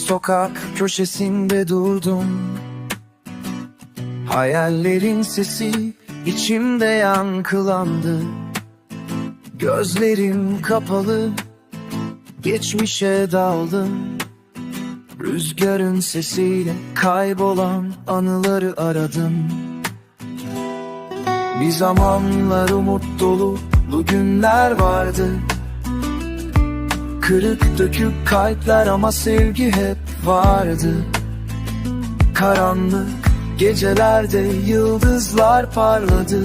sokak köşesinde durdum. Hayallerin sesi içimde yankılandı. Gözlerim kapalı geçmişe daldım Rüzgarın sesiyle kaybolan anıları aradım. Bir zamanlar umut dolu bu günler vardı Kırık dökük kalpler ama sevgi hep vardı. Karanlık gecelerde yıldızlar parladı.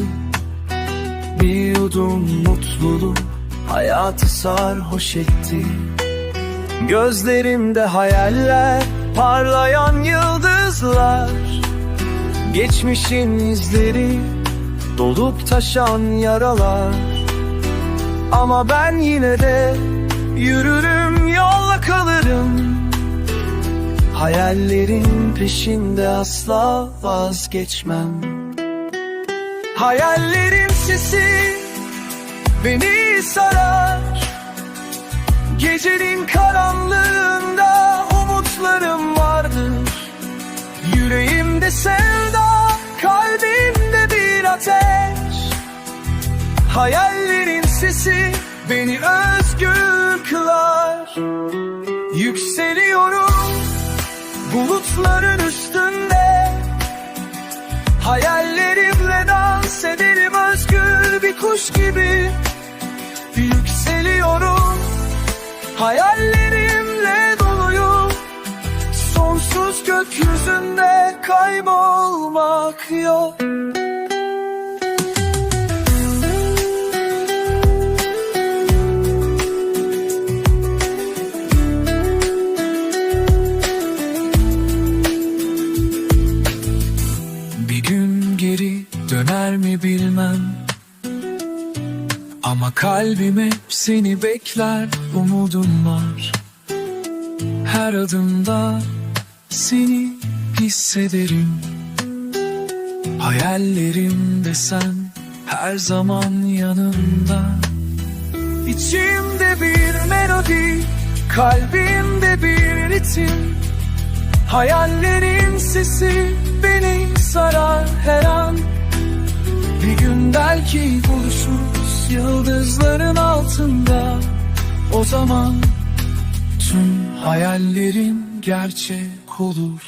Bir yudum mutluluk hayatı sarhoş etti. Gözlerimde hayaller parlayan yıldızlar. Geçmişin izleri dolup taşan yaralar. Ama ben yine de yürürüm yolla kalırım. Hayallerin peşinde asla vazgeçmem. Hayallerin sesi beni sarar. Gecenin karanlığında umutlarım vardır. Yüreğimde sevda, kalbimde bir ateş. Hayallerin sesi beni kılar Yükseliyorum bulutların üstünde. Hayallerimle dans ederim özgür bir kuş gibi. Yükseliyorum Hayallerimle doluyum. Sonsuz gökyüzünde kaybolmak yok döner mi bilmem. Ama kalbim hep seni bekler umudum var. Her adımda seni hissederim. Hayallerimde sen her zaman yanımda. İçimde bir melodi kalbimde bir ritim. Hayallerin sesi beni sarar her an belki buluşuruz yıldızların altında. O zaman tüm hayallerim gerçek olur